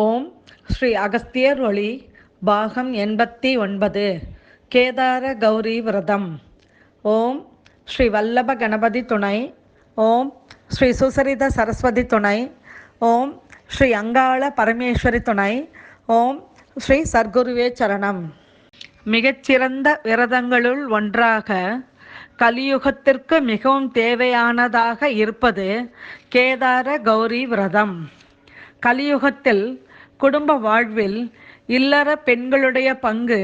ஓம் ஸ்ரீ அகஸ்தியர் ஒளி பாகம் எண்பத்தி ஒன்பது கேதார கௌரி விரதம். ஓம் ஸ்ரீ வல்லப கணபதி துணை ஓம் ஸ்ரீ சுசரித சரஸ்வதி துணை ஓம் ஸ்ரீ அங்காள பரமேஸ்வரி துணை ஓம் ஸ்ரீ சர்க்குருவே சரணம். மிகச்சிறந்த விரதங்களுள் ஒன்றாக கலியுகத்திற்கு மிகவும் தேவையானதாக இருப்பது கேதார கௌரி விரதம். கலியுகத்தில் குடும்ப வாழ்வில் இல்லற பெண்களுடைய பங்கு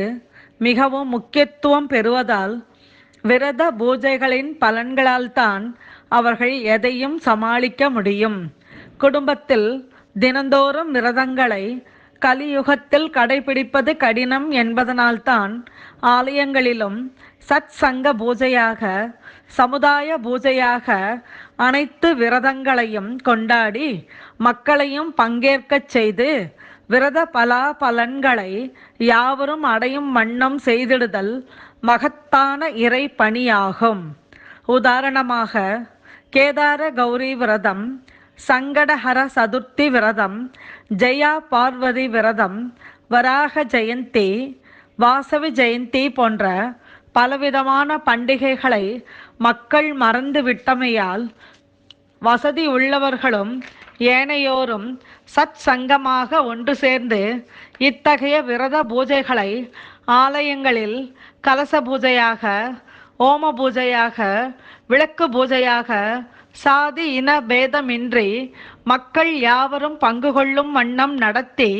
மிகவும் முக்கியத்துவம் பெறுவதால் விரத பூஜைகளின் பலன்களால் தான் அவர்கள் எதையும் சமாளிக்க முடியும். குடும்பத்தில் தினந்தோறும் விரதங்களை கலியுகத்தில் கடைபிடிப்பது கடினம் என்பதனால்தான் ஆலயங்களிலும் சத் சங்க பூஜையாக சமுதாய பூஜையாக அனைத்து விரதங்களையும் கொண்டாடி மக்களையும் பங்கேற்கச் செய்து விரத பலாபலன்களை யாவரும் அடையும் வண்ணம் செய்திடுதல் மகத்தான இறை பணியாகும் உதாரணமாக கேதார கௌரி விரதம் சங்கடஹர சதுர்த்தி விரதம் ஜெயா பார்வதி விரதம் வராக ஜெயந்தி வாசவி ஜெயந்தி போன்ற பலவிதமான பண்டிகைகளை மக்கள் மறந்து விட்டமையால் வசதி உள்ளவர்களும் ஏனையோரும் சத் சங்கமாக ஒன்று சேர்ந்து இத்தகைய விரத பூஜைகளை ஆலயங்களில் கலச பூஜையாக ஓம பூஜையாக விளக்கு பூஜையாக சாதி இன பேதமின்றி மக்கள் யாவரும் பங்கு கொள்ளும் வண்ணம் நடத்தி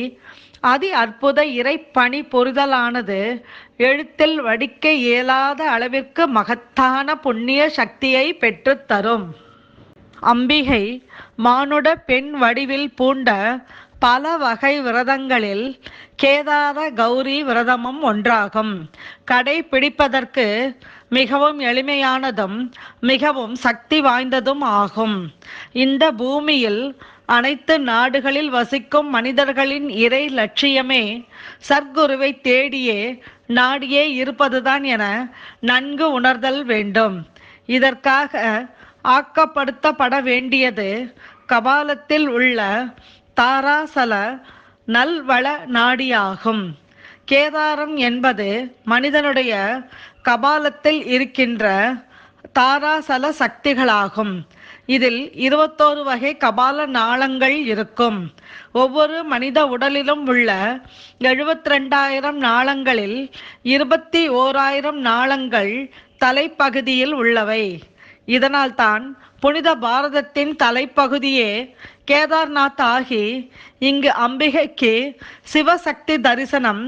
அதி அற்புத இறைப்பணி பொறுதலானது எழுத்தில் வடிக்க இயலாத அளவிற்கு மகத்தான புண்ணிய சக்தியை பெற்றுத்தரும் அம்பிகை மானுட பெண் வடிவில் பூண்ட பல வகை விரதங்களில் கேதார கௌரி விரதமும் ஒன்றாகும். கடைபிடிப்பதற்கு மிகவும் எளிமையானதும் மிகவும் சக்தி வாய்ந்ததும் ஆகும். இந்த பூமியில் அனைத்து நாடுகளில் வசிக்கும் மனிதர்களின் இறை லட்சியமே சர்க்குருவை தேடியே நாடியே இருப்பதுதான் என நன்கு உணர்தல் வேண்டும். இதற்காக ஆக்கப்படுத்தப்பட வேண்டியது கபாலத்தில் உள்ள தாராசல நல்வள நாடியாகும். கேதாரம் என்பது மனிதனுடைய கபாலத்தில் இருக்கின்ற தாராசல சக்திகளாகும். இதில் இருபத்தோரு வகை கபால நாளங்கள் இருக்கும். ஒவ்வொரு மனித உடலிலும் உள்ள எழுபத்தி ரெண்டாயிரம் நாளங்களில் இருபத்தி ஓராயிரம் நாளங்கள் தலைப்பகுதியில் உள்ளவை. இதனால்தான் புனித பாரதத்தின் தலைப்பகுதியே கேதார்நாத் ஆகி இங்கு அம்பிகைக்கு சிவசக்தி தரிசனம்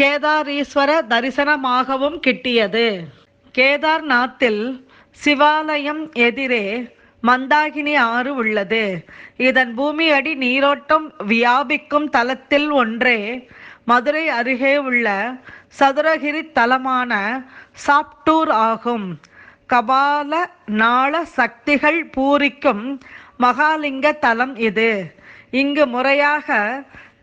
கேதாரீஸ்வர தரிசனமாகவும் கிட்டியது. கேதார்நாத்தில் சிவாலயம் எதிரே மந்தாகினி ஆறு உள்ளது. இதன் பூமியடி நீரோட்டம் வியாபிக்கும் தலத்தில் ஒன்றே. மதுரை அருகே உள்ள சதுரகிரி தலமான சாப்டூர் ஆகும். கபால நாள சக்திகள் பூரிக்கும் மகாலிங்க தலம் இது. இங்கு முறையாக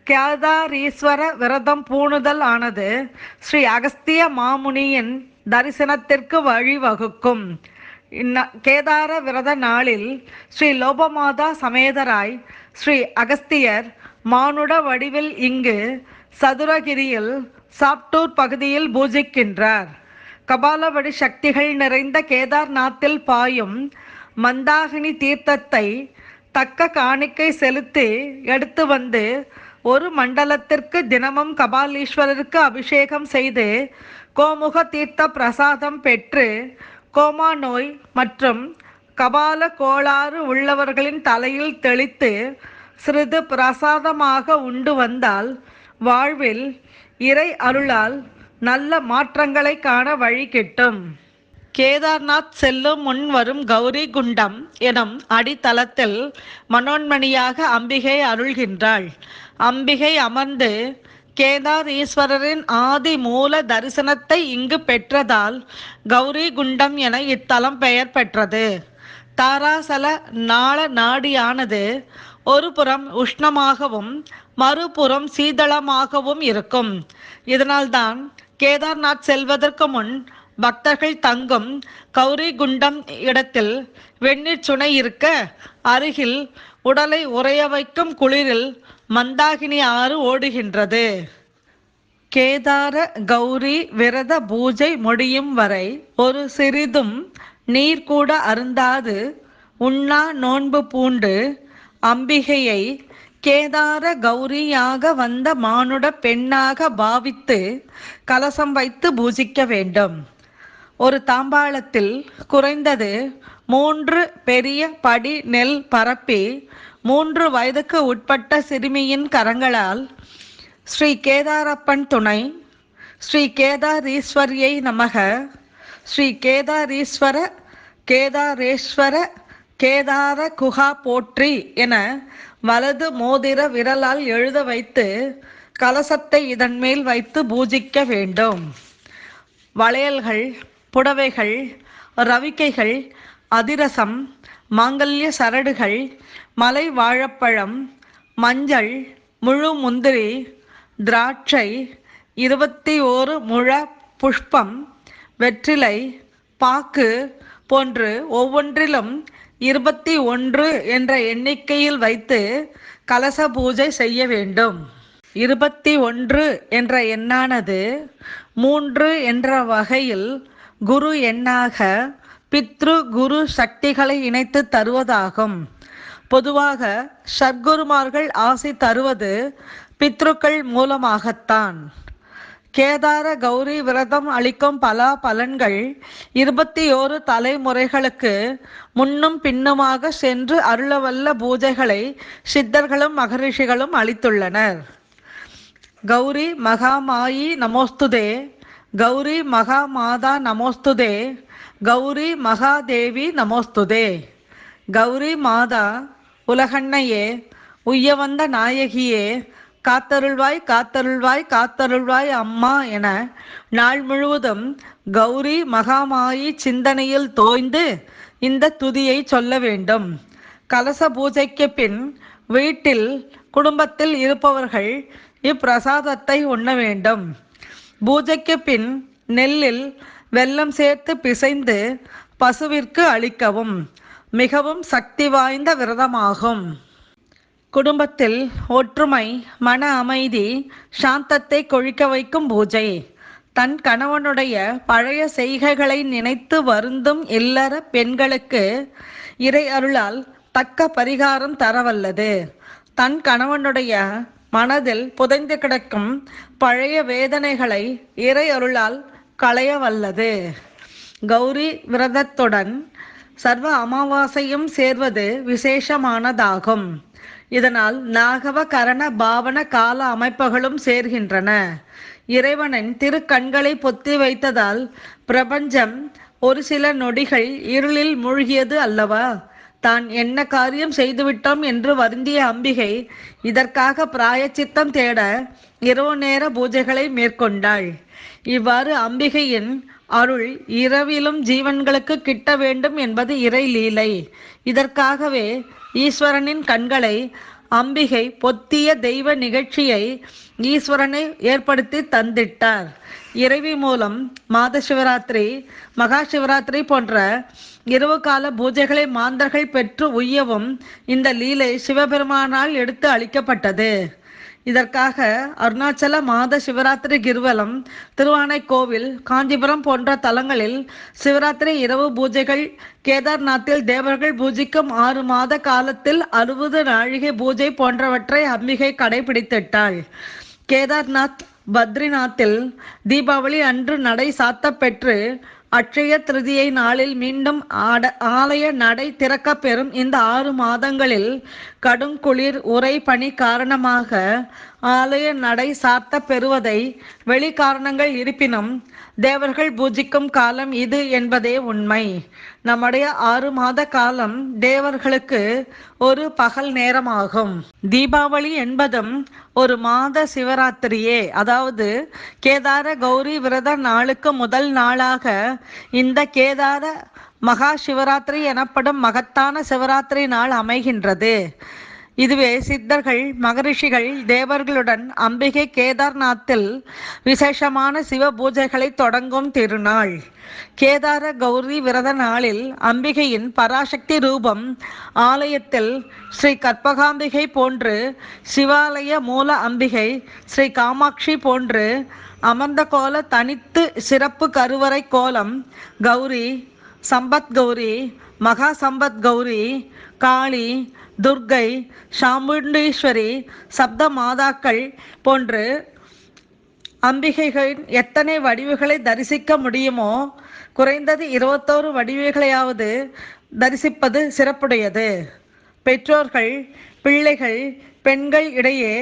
கேதாரீஸ்வர விரதம் பூணுதல் ஆனது ஸ்ரீ அகஸ்திய மாமுனியின் தரிசனத்திற்கு வழிவகுக்கும். கேதார விரத நாளில் ஸ்ரீ லோபமாதா சமேதராய் ஸ்ரீ அகஸ்தியர் மானுட வடிவில் இங்கு சதுரகிரியில் சாப்டூர் பகுதியில் பூஜிக்கின்றார். கபாலவடி சக்திகள் நிறைந்த கேதார்நாத்தில் பாயும் மந்தாகினி தீர்த்தத்தை தக்க காணிக்கை செலுத்தி எடுத்து வந்து ஒரு மண்டலத்திற்கு தினமும் கபாலீஸ்வரருக்கு அபிஷேகம் செய்து கோமுக தீர்த்த பிரசாதம் பெற்று கோமா நோய் மற்றும் கபால கோளாறு உள்ளவர்களின் தலையில் தெளித்து சிறிது பிரசாதமாக உண்டு வந்தால் வாழ்வில் இறை அருளால் நல்ல மாற்றங்களை காண வழி கிட்டும். கேதார்நாத் செல்லும் முன் வரும் கௌரி குண்டம் எனும் அடித்தளத்தில் மனோன்மணியாக அம்பிகை அருள்கின்றாள். அம்பிகை அமர்ந்து கேதார் ஈஸ்வரரின் ஆதி மூல தரிசனத்தை இங்கு பெற்றதால் கௌரி குண்டம் என இத்தலம் பெயர் பெற்றது. தாராசல நாள நாடியானது ஒரு புறம் உஷ்ணமாகவும் மறுபுறம் சீதளமாகவும் இருக்கும். இதனால்தான் கேதார்நாத் செல்வதற்கு முன் பக்தர்கள் தங்கும் கௌரி குண்டம் இடத்தில் வெந்நீர் சுனை இருக்க அருகில் உடலை உறைய வைக்கும் குளிரில் மந்தாகினி ஆறு ஓடுகின்றது. கேதார கௌரி விரத பூஜை முடியும் வரை ஒரு சிறிதும் நீர் கூட அருந்தாது. உண்ணா நோன்பு பூண்டு அம்பிகையை கேதார கௌரியாக வந்த மானுட பெண்ணாக பாவித்து கலசம் வைத்து பூஜிக்க வேண்டும். ஒரு தாம்பாளத்தில் குறைந்தது மூன்று பெரிய படி நெல் பரப்பி மூன்று வயதுக்கு உட்பட்ட சிறுமியின் கரங்களால் ஸ்ரீ கேதாரப்பன் துணை ஸ்ரீ கேதாரீஸ்வரியை நமக ஸ்ரீ கேதாரீஸ்வர கேதாரேஸ்வர கேதார குஹா போற்றி என வலது மோதிர விரலால் எழுத வைத்து கலசத்தை இதன் மேல் வைத்து பூஜிக்க வேண்டும். வளையல்கள் புடவைகள் ரவிக்கைகள் அதிரசம் மாங்கல்ய சரடுகள் மலை வாழைப்பழம் மஞ்சள் முழு முந்திரி திராட்சை இருபத்தி ஓரு முழ புஷ்பம் வெற்றிலை பாக்கு போன்று ஒவ்வொன்றிலும் இருபத்தி ஒன்று என்ற எண்ணிக்கையில் வைத்து கலச பூஜை செய்ய வேண்டும். இருபத்தி ஒன்று என்ற எண்ணானது மூன்று என்ற வகையில் குரு எண்ணாக பித்ரு குரு சக்திகளை இணைத்து தருவதாகும். பொதுவாக சத்குருமார்கள் ஆசை தருவது பித்ருக்கள் மூலமாகத்தான். கேதார கௌரி விரதம் அளிக்கும் பல பலன்கள் இருபத்தி ஓரு தலைமுறைகளுக்கு முன்னும் பின்னுமாக சென்று அருளவல்ல பூஜைகளை சித்தர்களும் மகரிஷிகளும் அளித்துள்ளனர். கௌரி மகாமாயி நமோஸ்துதே கௌரி மகாமாதா நமோஸ்துதே கௌரி மகாதேவி நமோஸ்துதே. கௌரி மாதா உலகண்ணையே உய்ய வந்த நாயகியே காத்தருள்வாய் காத்தருள்வாய் காத்தருள்வாய் அம்மா என நாள் முழுவதும் கௌரி மகாமாயி சிந்தனையில் தோய்ந்து இந்த துதியை சொல்ல வேண்டும். கலச பூஜைக்கு பின் வீட்டில் குடும்பத்தில் இருப்பவர்கள் இப்பிரசாதத்தை உண்ண வேண்டும். பூஜைக்கு பின் நெல்லில் வெல்லம் சேர்த்து பிசைந்து பசுவிற்கு அளிக்கவும் மிகவும் சக்தி வாய்ந்த விரதமாகும். குடும்பத்தில் ஒற்றுமை மன அமைதி சாந்தத்தை கொழிக்க வைக்கும் பூஜை. தன் கணவனுடைய பழைய செய்கைகளை நினைத்து வருந்தும் இல்லற பெண்களுக்கு இறை அருளால் தக்க பரிகாரம் தரவல்லது. தன் கணவனுடைய மனதில் புதைந்து கிடக்கும் பழைய வேதனைகளை இறை அருளால் களைய வல்லது கௌரி விரதத்துடன் சர்வ அமாவாசையும் சேர்வது விசேஷமானதாகும். இதனால் நாகவ கரண பாவன கால அமைப்புகளும் சேர்கின்றன. இறைவனின் திருக்கண்களை பொத்தி வைத்ததால் பிரபஞ்சம் ஒரு சில நொடிகள் இருளில் மூழ்கியது அல்லவா? தான் என்ன காரியம் செய்துவிட்டோம் என்று வருந்திய அம்பிகை இதற்காக பிராயச்சித்தம் தேட இரவு நேர பூஜைகளை மேற்கொண்டாள். இவ்வாறு அம்பிகையின் அருள் இரவிலும் ஜீவன்களுக்கு கிட்ட வேண்டும் என்பது இறை லீலை. இதற்காகவே ஈஸ்வரனின் கண்களை அம்பிகை பொத்திய தெய்வ நிகழ்ச்சியை ஈஸ்வரனை ஏற்படுத்தி தந்திட்டார். இறைவி மூலம் மாத சிவராத்திரி மகா சிவராத்திரி போன்ற இரவு கால பூஜைகளை மாந்தர்கள் பெற்று உய்யவும் இந்த லீலை சிவபெருமானால் எடுத்து அளிக்கப்பட்டது. இதற்காக அருணாச்சல மாத சிவராத்திரி கிருவலம் திருவானைக்கோவில் காஞ்சிபுரம் போன்ற தலங்களில் சிவராத்திரி இரவு பூஜைகள் கேதார்நாத்தில் தேவர்கள் பூஜிக்கும் ஆறு மாத காலத்தில் அறுபது நாழிகை பூஜை போன்றவற்றை அம்பிகை கடைபிடித்திட்டாள். கேதார்நாத் பத்ரிநாத்தில் தீபாவளி அன்று நடை சாத்தப்பெற்று அட்சய திருதியை நாளில் மீண்டும் ஆட ஆலய நடை திறக்க பெறும் இந்த ஆறு மாதங்களில் கடும் குளிர் உரை பனி காரணமாக ஆலய நடை சாத்த பெறுவதை வெளி காரணங்கள் இருப்பினும் தேவர்கள் பூஜிக்கும் காலம் இது என்பதே உண்மை. நம்முடைய ஆறு மாத காலம் தேவர்களுக்கு ஒரு பகல் நேரமாகும். தீபாவளி என்பதும் ஒரு மாத சிவராத்திரியே. அதாவது கேதார கௌரி விரத நாளுக்கு முதல் நாளாக இந்த கேதார மகா சிவராத்திரி எனப்படும் மகத்தான சிவராத்திரி நாள் அமைகின்றது. இதுவே சித்தர்கள் மகரிஷிகள் தேவர்களுடன் அம்பிகை கேதார்நாத்தில் விசேஷமான சிவ பூஜைகளை தொடங்கும் திருநாள். கேதார கௌரி விரத நாளில் அம்பிகையின் பராசக்தி ரூபம் ஆலயத்தில் ஸ்ரீ கற்பகாம்பிகை போன்று சிவாலய மூல அம்பிகை ஸ்ரீ காமாட்சி போன்று அமர்ந்த கோல தனித்து சிறப்பு கருவறை கோலம் கௌரி சம்பத் கௌரி மகா சம்பத் கௌரி காளி துர்கை சாமுண்டீஸ்வரி சப்த மாதாக்கள் போன்று அம்பிகைகளின் எத்தனை வடிவுகளை தரிசிக்க முடியுமோ குறைந்தது இருபத்தோரு வடிவுகளையாவது தரிசிப்பது சிறப்புடையது. பெற்றோர்கள் பிள்ளைகள் பெண்கள் இடையே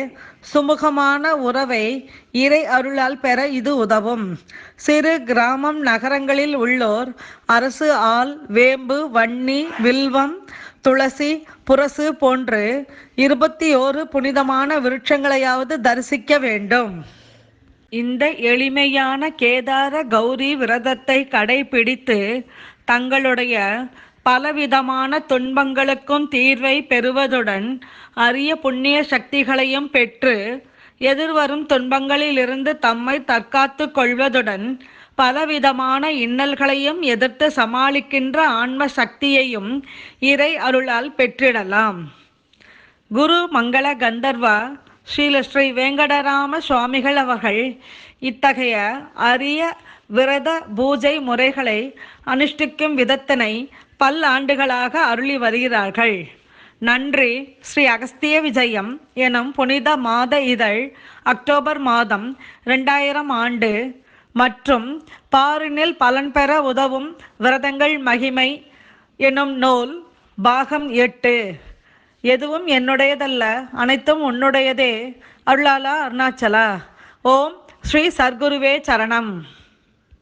சுமூகமான உறவை இறை அருளால் பெற இது உதவும். சிறு கிராமம் நகரங்களில் உள்ளோர் அரசு ஆள் வேம்பு வன்னி வில்வம் துளசி புரசு போன்று இருபத்தி ஓரு புனிதமான விருட்சங்களையாவது தரிசிக்க வேண்டும். இந்த எளிமையான கேதார கௌரி விரதத்தை கடைபிடித்து தங்களுடைய பலவிதமான துன்பங்களுக்கும் தீர்வை பெறுவதுடன் அரிய புண்ணிய சக்திகளையும் பெற்று எதிர்வரும் துன்பங்களிலிருந்து தம்மை தற்காத்து கொள்வதுடன் பலவிதமான இன்னல்களையும் எதிர்த்து சமாளிக்கின்ற ஆன்ம சக்தியையும் இறை அருளால் பெற்றிடலாம். குரு மங்கள கந்தர்வா ஸ்ரீல ஸ்ரீ வெங்கடராம சுவாமிகள் அவர்கள் இத்தகைய அரிய விரத பூஜை முறைகளை அனுஷ்டிக்கும் விதத்தினை பல்லாண்டுகளாக அருளி வருகிறார்கள். நன்றி. ஸ்ரீ அகஸ்திய விஜயம் எனும் புனித மாத இதழ் அக்டோபர் மாதம் ரெண்டாயிரம் ஆண்டு மற்றும் பாரினில் பலன் பெற உதவும் விரதங்கள் மகிமை எனும் நூல் பாகம் எட்டு. எதுவும் என்னுடையதல்ல அனைத்தும் உன்னுடையதே. அருளாலா அருணாச்சலா. ஓம் ஸ்ரீ சர்க்குருவே சரணம்.